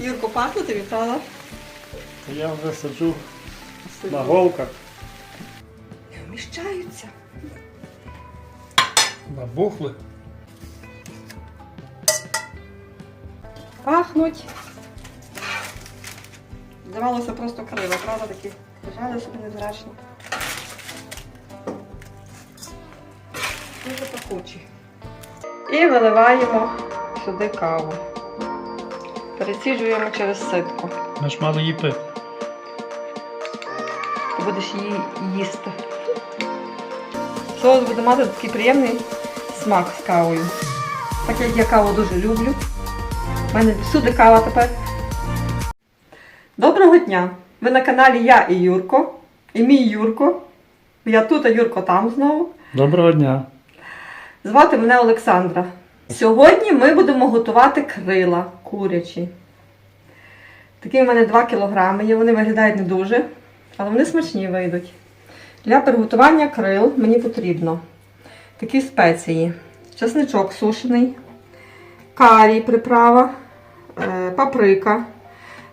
Юрко, пахне тобі, правда? Я вже сиджу на голках. Не вміщаються. Набухли. Пахнуть. Здавалося просто криво, правда такі? Лежали собі незрачно. Дуже пахучі. І виливаємо сюди каву. Переціджуємо через ситку. Ми ж мали її пити. Ти будеш її їсти. Соус буде мати такий приємний смак з кавою. Так як я каву дуже люблю. У мене всюди кава тепер. Доброго дня! Ви на каналі Я і Юрко. І мій Юрко. Я тут, а Юрко там знову. Доброго дня. Звати мене Олександра. Сьогодні ми будемо готувати крила курячі. Такі в мене 2 кілограми є, вони виглядають не дуже, але вони смачні вийдуть. Для приготування крил мені потрібно такі спеції: чесничок сушений, карі приправа, е, паприка.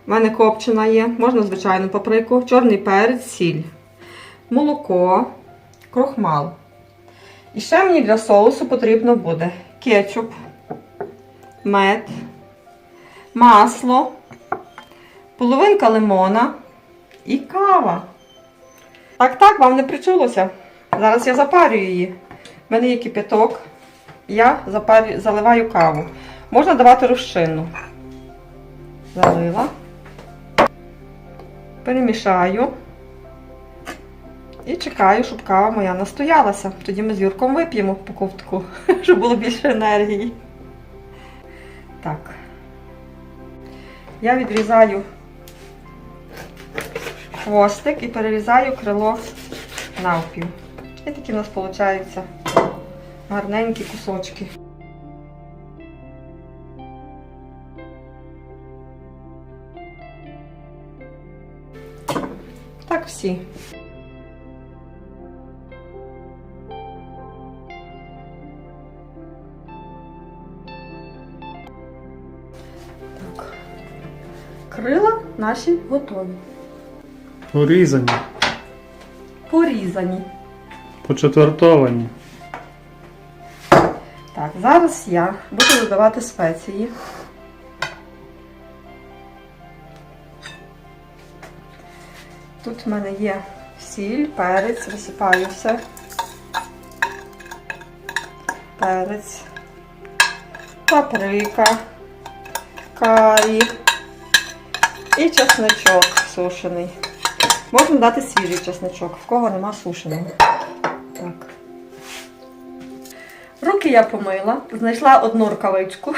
У мене копчена є, можна звичайну паприку, чорний перець, сіль, молоко, крохмал. І ще мені для соусу потрібно буде кетчуп, мед, масло, половинка лимона і кава. Так, так, вам не причулося. Зараз я запарюю її. У мене є кипяток. Я запарю, заливаю каву. Можна давати розчинну. Залила. Перемішаю. І чекаю, щоб кава моя настоялася. Тоді ми з Юрком вип'ємо по ковтку, щоб було більше енергії. Так. Я відрізаю хвостик і перерізаю крило навпів. І такі в нас виходять гарненькі кусочки. Так всі. Наші готові. Порізані, Порізані. почетвертовані. Так, зараз я буду додавати спеції. Тут в мене є сіль, перець, висипаю все. Перець, паприка, карі і чесничок сушений. Можна дати свіжий чесничок, в кого нема сушеного. Так. Руки я помила, знайшла одну рукавичку,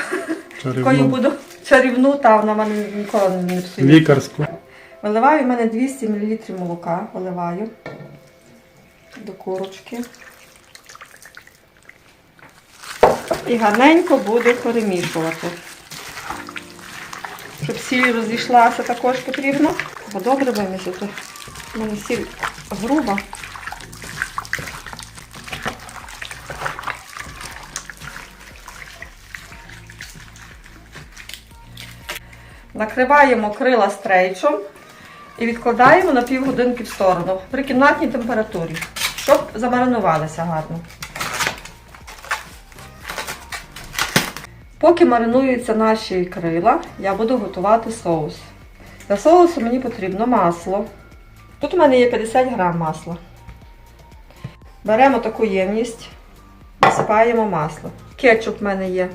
якою буду чарівну, та вона в мене ніколи не псує. Лікарську. Виливаю в мене 200 мл молока, виливаю до курочки. І гарненько буду перемішувати. Сіль розійшлася також потрібно. Бо добре вимісити. У мене сіль груба. Накриваємо крила стрейчом і відкладаємо на півгодинки в сторону при кімнатній температурі, щоб замаринувалися гарно. Поки маринуються наші крила, я буду готувати соус. Для соусу мені потрібно масло. Тут у мене є 50 грам масла. Беремо таку ємність, насипаємо масло. Кетчуп в мене є.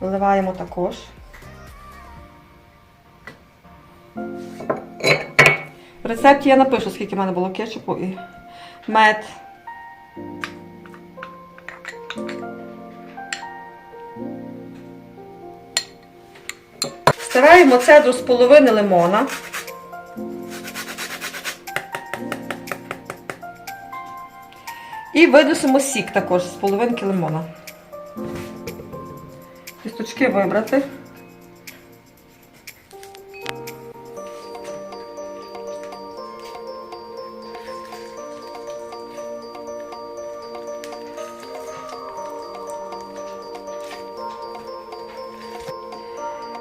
Вливаємо також. В рецепті я напишу, скільки в мене було кетчупу і мед. Стираємо цедру з половини лимона. І видусимо сік також з половинки лимона. Кісточки вибрати.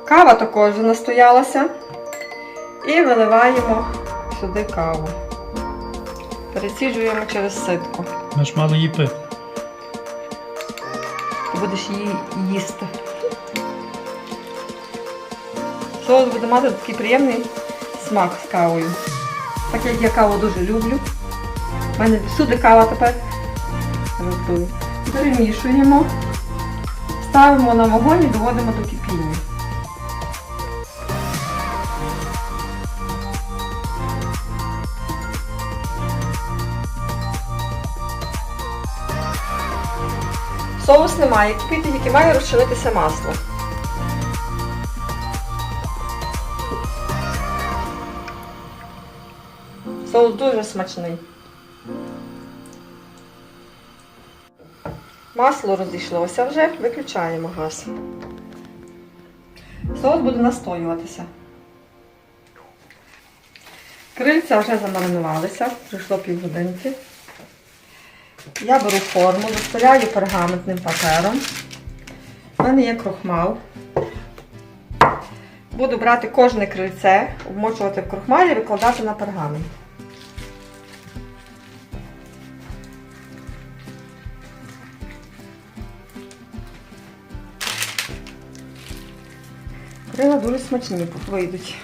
Кава також вже настоялася. І виливаємо сюди каву. Пересіджуємо через ситку. Ми ж мали її пити. Ти будеш її їсти. Соус буде мати такий приємний смак з кавою. Так як я каву дуже люблю. У мене всюди кава тепер. Готую. Перемішуємо. Ставимо на вогонь і доводимо до кипіння. Соус не має тільки має розчинитися масло. Соус дуже смачний. Масло розійшлося вже, виключаємо газ. Соус буде настоюватися. Крильця вже замаринувалися, пройшло півгодинки. Я беру форму, застеляю пергаментним папером. У мене є крохмал. Буду брати кожне крильце, вмочувати в крохмалі і викладати на пергамент. Крила дуже смачні вийдуть.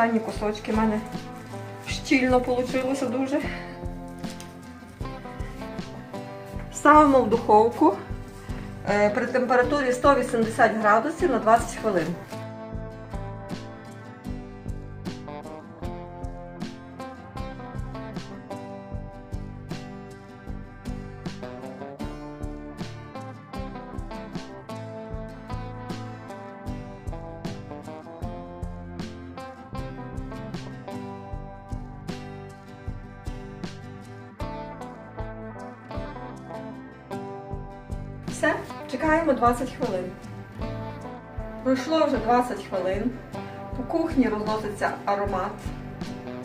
Останні кусочки. в мене щільно вийшло дуже. Ставимо в духовку е, при температурі 180 градусів на 20 хвилин. Все, чекаємо 20 хвилин. Пройшло вже 20 хвилин. По кухні розноситься аромат.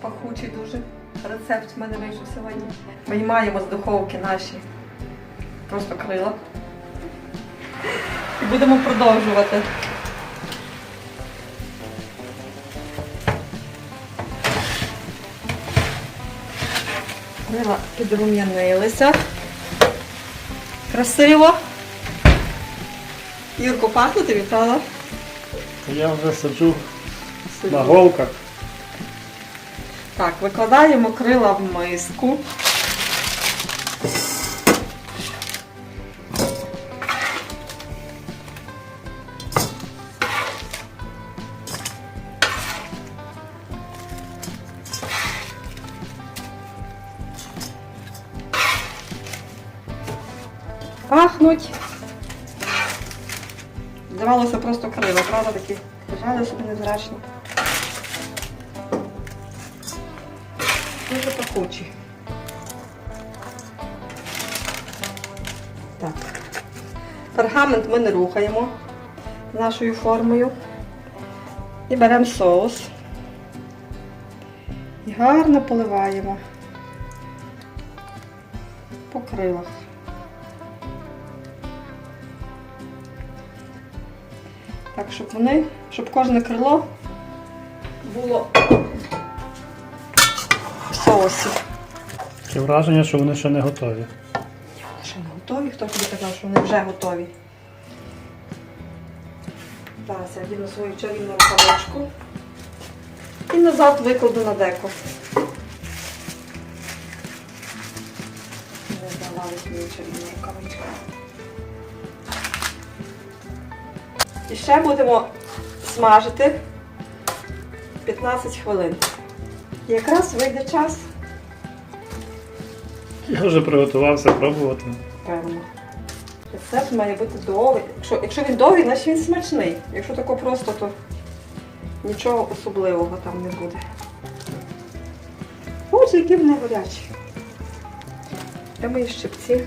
Пахучий дуже. Рецепт в мене вийшов сьогодні. Виймаємо з духовки наші просто крила. І будемо продовжувати. Крила підрум'янилися. Красиво. Юрко, пахне тобі, правда? Я вже сиджу на голках. Так, викладаємо крила в миску. Пахнуть. Здавалося просто крила, правда такі? Лежали собі незрачно. Дуже пахучі. Так. Пергамент ми не рухаємо нашою формою. І беремо соус. І гарно поливаємо по крилах. Так, щоб вони, щоб кожне крило було в соусі. Таке враження, що вони ще не готові. Ще не готові? Хто тобі казав, що вони вже готові? Зараз я вдіну свою чарівну рукавичку і назад викладу на деко. Не здавали свою чарівну рукавичку. І ще будемо смажити 15 хвилин. І якраз вийде час. Я вже приготувався пробувати. Певно. Рецепт має бути довгий. Якщо, якщо він довгий, значить він смачний. Якщо тако просто, то нічого особливого там не буде. Боже, які вони горячі. Де мої щипці?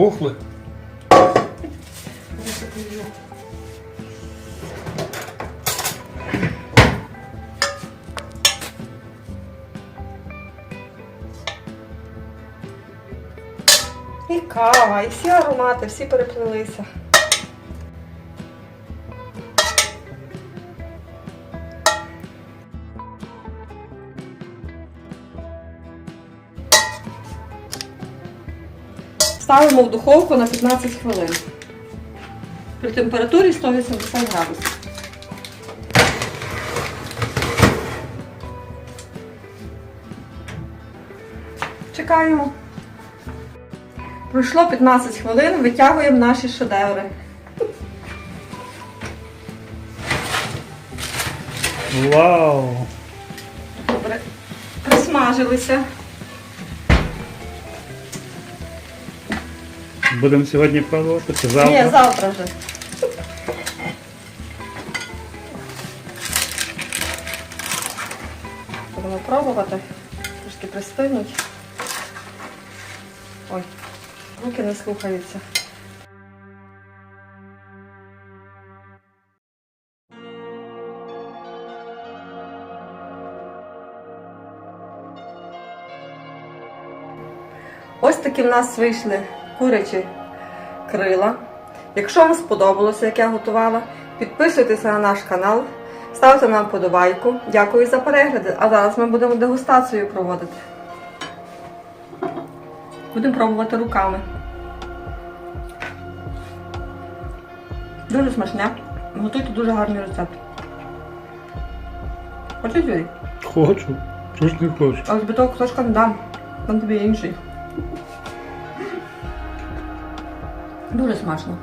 Набухли. І кава, і всі аромати, всі переплилися. Ставимо в духовку на 15 хвилин. При температурі 180 градусів. Чекаємо. Пройшло 15 хвилин, витягуємо наші шедеври. Вау! Добре. Присмажилися. Будемо сьогодні пробувати чи завтра? Ні, завтра вже. Будемо пробувати. Трошки пристигнуть. Ой, руки не слухаються. Ось такі в нас вийшли курячі крила. Якщо вам сподобалося, як я готувала, підписуйтеся на наш канал, ставте нам вподобайку. Дякую за перегляди. А зараз ми будемо дегустацію проводити. Будемо пробувати руками. Дуже смачне. Готуйте дуже гарний рецепт. Хочеш, Юрій? Хочу. Чого ж не хочу? А ось биток трошки не дам. Дам тобі інший. Дуже смачно.